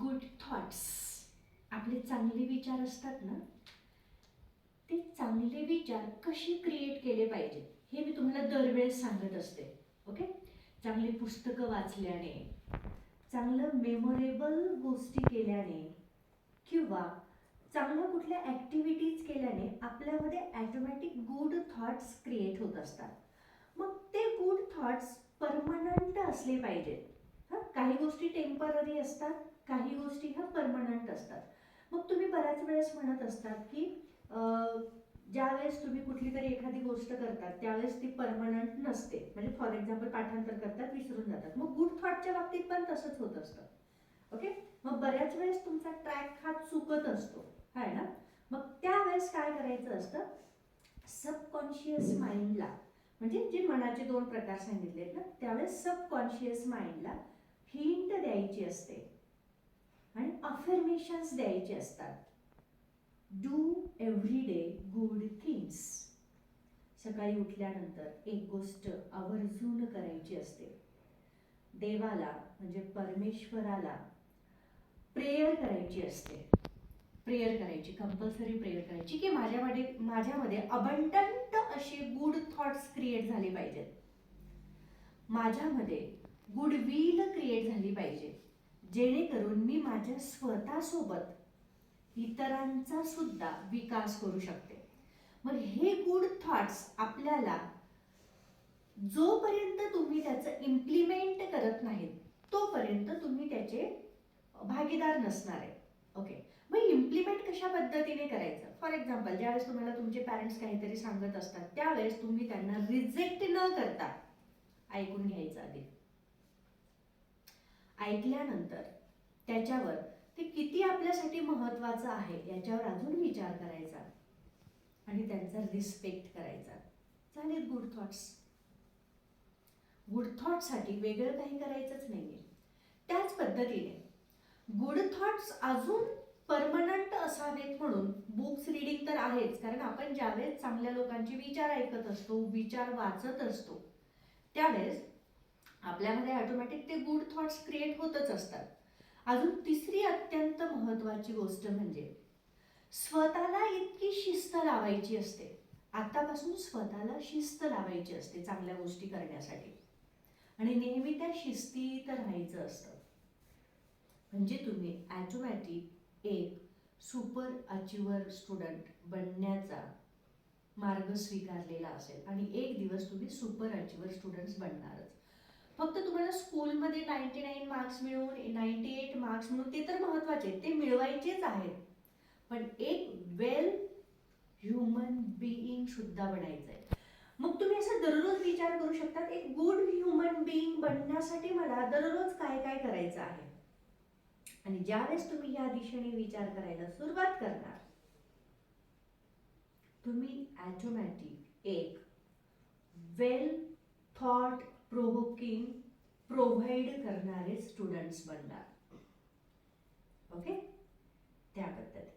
Good thoughts आपले चांगले विचार असतात ना ते चांगले विचार कसे क्रिएट केले पाहिजेत हे मी तुम्हाला दरवेळेस सांगत असते. ओके चांगली पुस्तकं वाचल्याने चांगलं मेमोरेबल गोष्टी केल्याने किंवा चांगल्या कुठल्या ॲक्टिव्हिटीज केल्याने आपल्यामध्ये ॲटोमॅटिक गुड थॉट्स क्रिएट होत असतात. मग ते गुड थॉट्स परमनंट असले पाहिजेत. काही गोष्टी टेंपररी असतात काही गोष्टी ह्या परमनंट असतात. मग तुम्ही बऱ्याच वेळेस म्हणत असतात की ज्या ज्यावेळेस तुम्ही कुठली तरी एखादी गोष्ट करतात त्यावेळेस ती परमनंट नसते. म्हणजे फॉर एक्झाम्पल पाठांतर करतात विसरून जातात. मग गुड थॉटच्या बाबतीत पण तसंच होत असतं. ओके मग बऱ्याच वेळेस तुमचा ट्रॅक हा चुकत असतो. आहे ना? मग त्यावेळेस काय करायचं असतं? सबकॉन्शियस माइंडला म्हणजे जे मनाचे दोन प्रकार सांगितलेत ना त्यावेळेस सबकॉन्शियस माइंडला हिंट द्यायची असते. आणि अफर्मेशन्स द्यायचे असतात. Do every day good things सकाळी उठल्यानंतर एक गोष्ट आवर्जून करायची असते. देवाला म्हणजे परमेश्वराला प्रेयर करायची असते. प्रेयर करायची कंपल्सरी प्रेयर करायची की माझ्यामध्ये माझ्यामध्ये अबंडंट असे गुड थॉट्स क्रिएट झाले पाहिजेत. माझ्यामध्ये गुड विल क्रिएट झाली पाहिजे. जेणेकरून मी माझ्या स्वतःसोबत इतरांचा सुद्धा विकास करू शकते. मग हे गुड थॉट्स आपल्याला जोपर्यंत तुम्ही त्याचं इम्प्लिमेंट करत नाहीत तोपर्यंत तुम्ही त्याचे भागीदार नसणार आहे. ओके मग इम्प्लिमेंट कशा पद्धतीने करायचं? फॉर एक्झाम्पल ज्यावेळेस तुम्हाला तुमचे पॅरेंट्स काहीतरी सांगत असतात त्यावेळेस तुम्ही त्यांना रिजेक्ट न करता ऐकून घ्यायचं आधी. ऐकल्यानंतर त्याच्यावर ते किती आपल्यासाठी महत्वाचं आहे याच्यावर अजून विचार करायचा. आणि त्यांचा रिस्पेक्ट करायचा. चालेल गुड थॉट्स गुड थॉटसाठी वेगळं काही करायचंच नाहीये. त्याच पद्धतीने गुड थॉट्स अजून परमनंट असावेत म्हणून बुक्स रिडिंग तर आहेच. कारण आपण ज्यावेळेस चांगल्या लोकांचे विचार ऐकत असतो विचार वाचत असतो त्यावेळेस आपल्यामध्ये ऑटोमॅटिक ते गुड थॉट्स क्रिएट होतच असतात. अजून तिसरी अत्यंत महत्वाची गोष्ट म्हणजे स्वतःला इतकी शिस्त लावायची असते. आतापासून स्वतःला शिस्त लावायची असते चांगल्या गोष्टी करण्यासाठी. आणि नेहमी त्या शिस्तीत राहायचं असतं. म्हणजे तुम्ही ॲटोमॅटिक एक सुपर अचिव्हर स्टुडंट बनण्याचा मार्ग स्वीकारलेला असेल. आणि एक दिवस तुम्ही सुपर अचिव्हर स्टुडंट्स बनणारच. फक्त तुम्हाला स्कूलमध्ये नाईन्टी नाईन मार्क्स मिळून नाईन्टी एट मार्क्स मिळून ते तर महत्त्वाचे आहेत, ते मिळवायचेच आहेत. पण एक वेल ह्युमन बिईंग सुद्धा बनायचं आहे मग तुम्ही असं दररोज विचार करू शकता एक गुड ह्युमन बिईंग बनण्यासाठी मला दररोज काय काय करायचं आहे? आणि ज्यावेळेस तुम्ही या दिशेने विचार करायला सुरुवात करणार तुम्ही ॲटोमॅटिक एक वेल थॉट प्रोव्होकिंग प्रोव्हाइड करणारे स्टुडंट्स बनणार. ओके त्या पद्धतीने